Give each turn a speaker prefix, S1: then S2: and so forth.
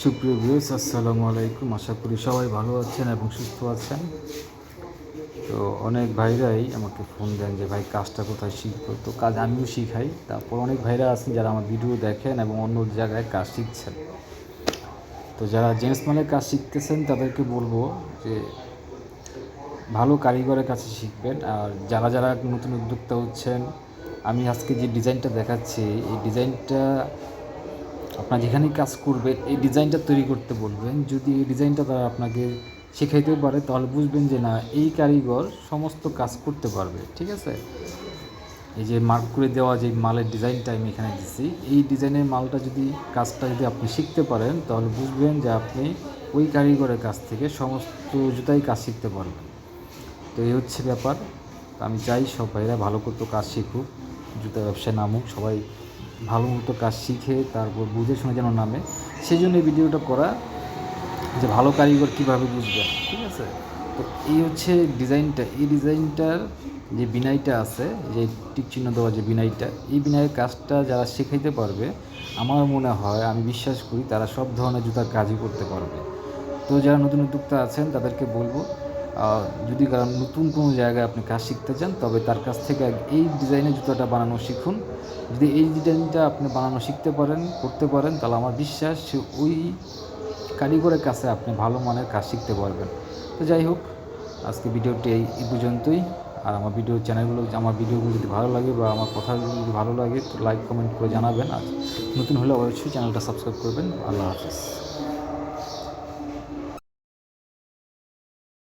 S1: সুপ্রিয় ভিউস আসসালামু আলাইকুম। আশা করি সবাই ভালো আছেন এবং সুস্থ আছেন। তো অনেক ভাইরাই আমাকে ফোন দেন যে, ভাই, কাজটা কোথায় শিখব? তো কাজ আমিও শিখাই। তারপর অনেক ভাইরা আছেন যারা আমার ভিডিও দেখেন এবং অন্য জায়গায় কাজ শিখছেন। তো যারা জেন্টস মালের কাজ শিখতেছেন, তাদেরকে বলব যে, ভালো কারিগরের কাছে শিখবেন। আর যারা যারা নতুন উদ্যোক্তা হচ্ছেন, আমি আজকে যে ডিজাইনটা দেখাচ্ছি, এই ডিজাইনটা আপনার যেখানেই কাজ করবেন, এই ডিজাইনটা তৈরি করতে বলবেন। যদি এই ডিজাইনটা তারা আপনাকে শেখাইতে পারে, তাহলে বুঝবেন যে না, এই কারিগর সমস্ত কাজ করতে পারবে, ঠিক আছে? এই যে মার্ক করে দেওয়া যে মালের ডিজাইনটা আমি এখানে দিচ্ছি এই ডিজাইনের মালটা যদি কাজটা যদি আপনি শিখতে পারেন, তাহলে বুঝবেন যে আপনি ওই কারিগরের কাছ থেকে সমস্ত জুতাই কাজ শিখতে পারবেন। তো এই হচ্ছে ব্যাপার। আমি চাই সব ভাইরা ভালো করতো কাজ শিখুক, জুতা ব্যবসায় নামুক, সবাই ভালো মতো কাজ শিখে তারপর বুঝে শুনে যেন নামে, সেই জন্য এই ভিডিওটা করা যে ভালো কারিগর কীভাবে বুঝবেন ঠিক আছে? তো এই হচ্ছে ডিজাইনটা, এই ডিজাইনটার যে বিনাইটা আছে, যে টিক চিহ্ন দেওয়া যে বিনাইটা, এই বিনাইয়ের কাজটা যারা শেখাইতে পারবে, আমার মনে হয়, আমি বিশ্বাস করি তারা সব ধরনের জুতার কাজই করতে পারবে। তো যারা নতুন উদ্যোক্তা আছেন, তাদেরকে বলব যদি কারণ নতুন কোনো জায়গায় আপনি কাজ শিখতে চান, তবে তার কাছ থেকে এই ডিজাইনের জুতোটা বানানো শিখুন। যদি এই ডিজাইনটা আপনি বানানো শিখতে পারেন, করতে পারেন, তাহলে আমার বিশ্বাস সে ওই কারিগরের কাছে আপনি ভালো মানের কাজ শিখতে পারবেন। তো যাই হোক, আজকে ভিডিওটি এই পর্যন্তই। আর আমার ভিডিও চ্যানেলগুলো, আমার ভিডিওগুলো যদি ভালো লাগে বা আমার কথাগুলো যদি ভালো লাগে, তো লাইক কমেন্ট করে জানাবেন। আর নতুন হলে অবশ্যই চ্যানেলটা সাবস্ক্রাইব করবেন। আল্লাহ হাফিজ।